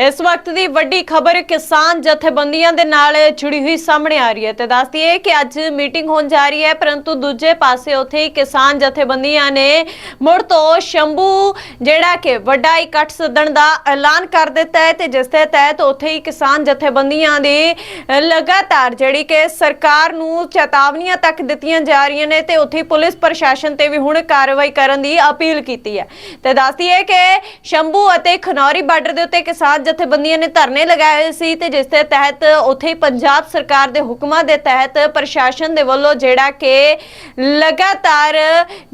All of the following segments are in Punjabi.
ਇਸ ਵਕਤ ਦੀ ਵੱਡੀ ਖਬਰ ਕਿਸਾਨ ਜਥੇਬੰਦੀਆਂ ਦੇ ਨਾਲ ਜੁੜੀ ਹੋਈ ਸਾਹਮਣੇ ਆ ਰਹੀ ਹੈ ਤੇ ਦੱਸਦੀ ਹੈ ਕਿ ਅੱਜ ਮੀਟਿੰਗ ਹੋਣ ਜਾ ਰਹੀ ਹੈ, ਪਰੰਤੂ ਦੂਜੇ ਪਾਸੇ ਉੱਥੇ ਕਿਸਾਨ ਜਥੇਬੰਦੀਆਂ ਨੇ ਮੁੜ ਤੋਂ ਸ਼ੰਭੂ, ਜਿਹੜਾ ਕਿ ਵੱਡਾ ਇਕੱਠ ਸੱਦਣ ਦਾ ਐਲਾਨ ਕਰ ਦਿੱਤਾ ਹੈ ਤੇ ਜਿਸ ਦੇ ਤਹਿਤ ਉੱਥੇ ਹੀ ਕਿਸਾਨ ਜਥੇਬੰਦੀਆਂ ਦੀ ਲਗਾਤਾਰ ਜਿਹੜੀ ਕਿ ਸਰਕਾਰ ਨੂੰ ਚੇਤਾਵਨੀਆਂ ਤੱਕ ਦਿੱਤੀਆਂ ਜਾ ਰਹੀਆਂ ਨੇ ਤੇ ਉੱਥੇ ਪੁਲਿਸ ਪ੍ਰਸ਼ਾਸਨ ਤੇ ਵੀ ਹੁਣ ਕਾਰਵਾਈ ਕਰਨ ਦੀ ਅਪੀਲ ਕੀਤੀ ਹੈ। ਤੇ ਦੱਸਦੀ ਹੈ ਕਿ ਸ਼ੰਭੂ ਅਤੇ ਖਨੌਰੀ ਬਾਰਡਰ ਦੇ ਉੱਤੇ ਕਿਸਾਨ ਜਥੇਬੰਦੀਆਂ ਨੇ ਧਰਨੇ ਲਗਾਏ ਸੀ ਤੇ ਜਿਸ ਦੇ ਤਹਿਤ ਉੱਥੇ ਪੰਜਾਬ ਸਰਕਾਰ ਦੇ ਹੁਕਮਾਂ ਦੇ ਤਹਿਤ ਪ੍ਰਸ਼ਾਸਨ ਦੇ ਵੱਲੋਂ ਜਿਹੜਾ ਕਿ ਲਗਾਤਾਰ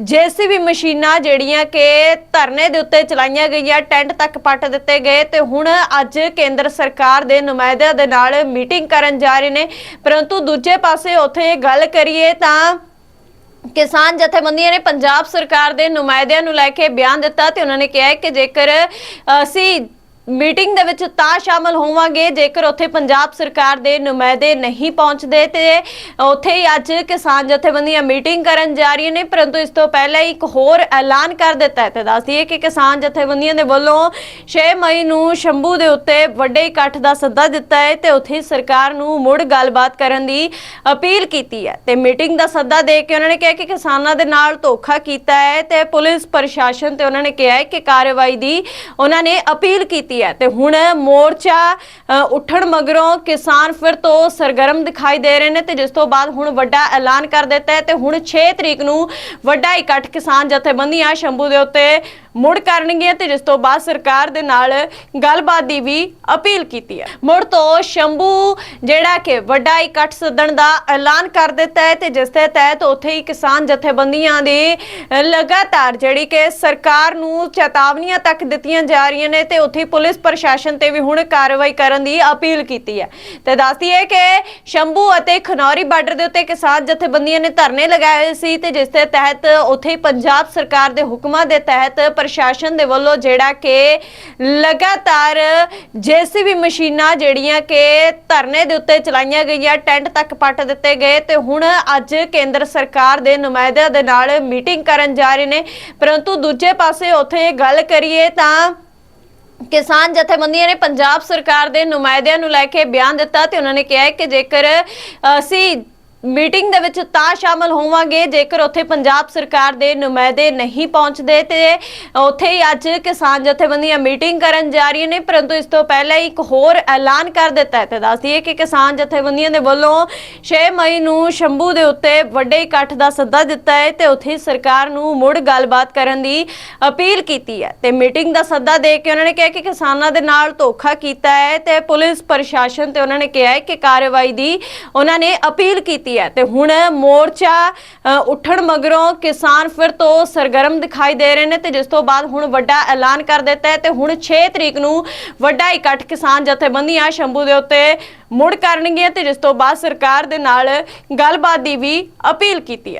ਜੇਸੀਬੀ ਮਸ਼ੀਨਾਂ ਜਿਹੜੀਆਂ ਕਿ ਧਰਨੇ ਦੇ ਉੱਤੇ ਚਲਾਈਆਂ ਗਈਆਂ, ਟੈਂਟ ਤੱਕ ਪੱਟ ਦਿੱਤੇ ਗਏ ਤੇ ਹੁਣ ਅੱਜ ਕੇਂਦਰ ਸਰਕਾਰ ਦੇ ਨੁਮਾਇੰਦਿਆਂ ਦੇ ਨਾਲ ਮੀਟਿੰਗ ਕਰਨ ਜਾ ਰਹੇ ਨੇ। ਪਰੰਤੂ ਦੂਜੇ ਪਾਸੇ ਉੱਥੇ ਗੱਲ ਕਰੀਏ ਤਾਂ ਕਿਸਾਨ ਜਥੇਬੰਦੀਆਂ ਨੇ ਪੰਜਾਬ ਸਰਕਾਰ ਦੇ ਨੁਮਾਇੰਦਿਆਂ ਨੂੰ ਲੈ ਕੇ ਬਿਆਨ ਦਿੱਤਾ ਤੇ ਉਹਨਾਂ ਨੇ ਕਿਹਾ ਹੈ ਕਿ ਜੇਕਰ ਅਸੀਂ ਮੀਟਿੰਗ ਦੇ ਵਿੱਚ ਤਾਂ ਸ਼ਾਮਲ ਹੋਵਾਂਗੇ। ਜੇਕਰ ਉੱਥੇ ਪੰਜਾਬ ਸਰਕਾਰ ਦੇ ਨੁਮਾਇੰਦੇ ਨਹੀਂ ਪਹੁੰਚਦੇ ਤੇ ਉੱਥੇ ਹੀ ਅੱਜ ਕਿਸਾਨ ਜਥੇਬੰਦੀਆਂ ਮੀਟਿੰਗ ਕਰਨ ਜਾ ਰਹੀਆਂ ਨੇ। ਪਰੰਤੂ ਇਸ ਤੋਂ ਪਹਿਲਾਂ ਇੱਕ ਹੋਰ ਐਲਾਨ ਕਰ ਦਿੱਤਾ ਹੈ। ਤੇ ਦੱਸਦੀ ਹੈ ਕਿ ਕਿਸਾਨ ਜਥੇਬੰਦੀਆਂ ਦੇ ਵੱਲੋਂ 6 ਮਈ ਨੂੰ ਸ਼ੰਭੂ ਦੇ ਉੱਤੇ ਵੱਡੇ ਇਕੱਠ ਦਾ ਸੱਦਾ ਦਿੱਤਾ ਹੈ ਤੇ ਉੱਥੇ ਸਰਕਾਰ ਨੂੰ ਮੁੜ ਗੱਲਬਾਤ ਕਰਨ ਦੀ ਅਪੀਲ ਕੀਤੀ ਹੈ। ਤੇ ਮੀਟਿੰਗ ਦਾ ਸੱਦਾ ਦੇ ਕੇ ਉਹਨਾਂ ਨੇ ਕਿਹਾ ਕਿ ਕਿਸਾਨਾਂ ਦੇ ਨਾਲ ਧੋਖਾ ਕੀਤਾ ਹੈ ਤੇ ਪੁਲਿਸ ਪ੍ਰਸ਼ਾਸਨ ਤੇ ਉਹਨਾਂ ਨੇ ਕਿਹਾ ਹੈ ਕਿ ਕਾਰਵਾਈ ਦੀ ਉਹਨਾਂ ਨੇ ਅਪੀਲ ਕੀਤੀ ਹੈ। ਤੇ ਹੁਣ ਮੋਰਚਾ ਅ, ਉੱਠਣ ਮਗਰੋਂ ਕਿਸਾਨ ਫਿਰ ਤੋਂ ਸਰਗਰਮ ਦਿਖਾਈ ਦੇ ਰਹੇ ਨੇ ਤੇ ਜਿਸ ਤੋਂ ਬਾਅਦ ਹੁਣ ਵੱਡਾ ਐਲਾਨ ਕਰ ਦਿੱਤਾ ਹੈ ਤੇ ਹੁਣ 6 ਤਰੀਕ ਨੂੰ ਵੱਡਾ ਇਕੱਠ ਕਿਸਾਨ ਜਥੇਬੰਦੀਆਂ ਸ਼ੰਭੂ ਦੇ ਉੱਤੇ ਮੁੜ ਕਰਨਗੀਆਂ ਤੇ ਜਿਸ ਤੋਂ ਬਾਅਦ ਸਰਕਾਰ ਦੇ ਨਾਲ ਗੱਲਬਾਤ ਦੀ ਵੀ ਅਪੀਲ ਕੀਤੀ ਹੈ। ਮੁੜ ਤੋਂ ਸ਼ੰਭੂ ਜਿਹੜਾ ਕਿ ਵੱਡਾ ਇਕੱਠ ਸੱਦਣ ਦਾ ਐਲਾਨ ਕਰ ਦਿੱਤਾ ਹੈ ਤੇ ਜਿਸ ਦੇ ਤਹਿਤ ਉੱਥੇ ਹੀ ਕਿਸਾਨ ਜਥੇਬੰਦੀਆਂ ਦੀ ਲਗਾਤਾਰ ਜਿਹੜੀ ਕਿ ਸਰਕਾਰ ਨੂੰ ਚੇਤਾਵਨੀਆਂ ਤੱਕ ਦਿੱਤੀਆਂ ਜਾ ਰਹੀਆਂ ਨੇ ਤੇ ਉੱਥੇ ਪੁਲਿਸ ਪ੍ਰਸ਼ਾਸਨ ਤੇ ਵੀ ਹੁਣ ਕਾਰਵਾਈ ਕਰਨ ਦੀ ਅਪੀਲ ਕੀਤੀ ਹੈ। ਤੇ ਦੱਸਦੀ ਹੈ ਕਿ ਸ਼ੰਭੂ ਅਤੇ ਖਨੌਰੀ ਬਾਰਡਰ ਦੇ ਉੱਤੇ ਕਿਸਾਨ ਜਥੇਬੰਦੀਆਂ ਨੇ ਧਰਨੇ ਲਗਾਏ ਸੀ ਤੇ ਜਿਸ ਦੇ ਤਹਿਤ ਉੱਥੇ ਪੰਜਾਬ ਸਰਕਾਰ ਦੇ ਹੁਕਮਾਂ ਦੇ ਤਹਿਤ ਪ੍ਰਸ਼ਾਸਨ ਦੇ ਵੱਲੋਂ ਜਿਹੜਾ ਕਿ ਲਗਾਤਾਰ ਜੇਸੀਬੀ ਮਸ਼ੀਨਾਂ ਜਿਹੜੀਆਂ ਕਿ ਧਰਨੇ ਦੇ ਉੱਤੇ ਚਲਾਈਆਂ ਗਈਆਂ, ਟੈਂਟ ਤੱਕ ਪੱਟ ਦਿੱਤੇ ਗਏ ਤੇ ਹੁਣ ਅੱਜ ਕੇਂਦਰ ਸਰਕਾਰ ਦੇ ਨੁਮਾਇੰਦਿਆਂ ਦੇ ਨਾਲ ਮੀਟਿੰਗ ਕਰਨ ਜਾ ਰਹੇ ਨੇ। ਪਰੰਤੂ ਦੂਜੇ ਪਾਸੇ ਉੱਥੇ ਗੱਲ ਕਰੀਏ ਤਾਂ ਕਿਸਾਨ ਜਥੇਬੰਦੀਆਂ ਨੇ ਪੰਜਾਬ ਸਰਕਾਰ ਦੇ ਨੁਮਾਇੰਦਿਆਂ ਨੂੰ ਲੈ ਕੇ ਬਿਆਨ ਦਿੱਤਾ ਤੇ ਉਹਨਾਂ ਨੇ ਕਿਹਾ ਕਿ ਜੇਕਰ ਅਸੀਂ ਮੀਟਿੰਗ ਦੇ ਵਿੱਚ ਤਾਂ ਸ਼ਾਮਲ ਹੋਵਾਂਗੇ। ਜੇਕਰ ਉੱਥੇ ਪੰਜਾਬ ਸਰਕਾਰ ਦੇ ਨੁਮਾਇੰਦੇ ਨਹੀਂ ਪਹੁੰਚਦੇ ਤੇ ਉੱਥੇ ਹੀ ਅੱਜ ਕਿਸਾਨ ਜਥੇਬੰਦੀਆਂ ਮੀਟਿੰਗ ਕਰਨ ਜਾ ਰਹੀਆਂ ਨੇ। ਪਰੰਤੂ ਇਸ ਤੋਂ ਪਹਿਲਾਂ ਇੱਕ ਹੋਰ ਐਲਾਨ ਕਰ ਦਿੱਤਾ ਹੈ। ਤੇ ਦੱਸਦੀ ਹੈ ਕਿ ਕਿਸਾਨ ਜਥੇਬੰਦੀਆਂ ਦੇ ਵੱਲੋਂ 6 ਮਈ ਨੂੰ ਸ਼ੰਭੂ ਦੇ ਉੱਤੇ ਵੱਡੇ ਇਕੱਠ ਦਾ ਸੱਦਾ ਦਿੱਤਾ ਹੈ ਤੇ ਉੱਥੇ ਸਰਕਾਰ ਨੂੰ ਮੁੜ ਗੱਲਬਾਤ ਕਰਨ ਦੀ ਅਪੀਲ ਕੀਤੀ ਹੈ। ਤੇ ਮੀਟਿੰਗ ਦਾ ਸੱਦਾ ਦੇ ਕੇ ਉਹਨਾਂ ਨੇ ਕਿਹਾ ਕਿ ਕਿਸਾਨਾਂ ਦੇ ਨਾਲ ਧੋਖਾ ਕੀਤਾ ਹੈ ਤੇ ਪੁਲਿਸ ਪ੍ਰਸ਼ਾਸਨ ਤੇ ਉਹਨਾਂ ਨੇ ਕਿਹਾ ਹੈ ਕਿ ਕਾਰਵਾਈ ਦੀ ਉਹਨਾਂ ਨੇ ਅਪੀਲ ਕੀਤੀ ਹੈ। ਤੇ ਹੁਣ ਮੋਰਚਾ ਉੱਠਣ ਮਗਰੋਂ ਕਿਸਾਨ ਫਿਰ ਤੋਂ ਸਰਗਰਮ ਦਿਖਾਈ ਦੇ ਰਹੇ ਨੇ ਤੇ ਜਿਸ ਤੋਂ ਬਾਅਦ ਹੁਣ ਵੱਡਾ ਐਲਾਨ ਕਰ ਦਿੱਤਾ ਹੈ ਤੇ ਹੁਣ 6 ਤਰੀਕ ਨੂੰ ਵੱਡਾ ਇਕੱਠ ਕਿਸਾਨ ਜਥੇਬੰਦੀਆਂ ਸ਼ੰਭੂ ਦੇ ਉੱਤੇ ਮੁੜ ਕਰਨਗੀਆਂ ਤੇ ਜਿਸ ਤੋਂ ਬਾਅਦ ਸਰਕਾਰ ਦੇ ਨਾਲ ਗੱਲਬਾਤ ਦੀ ਵੀ ਅਪੀਲ ਕੀਤੀ ਹੈ।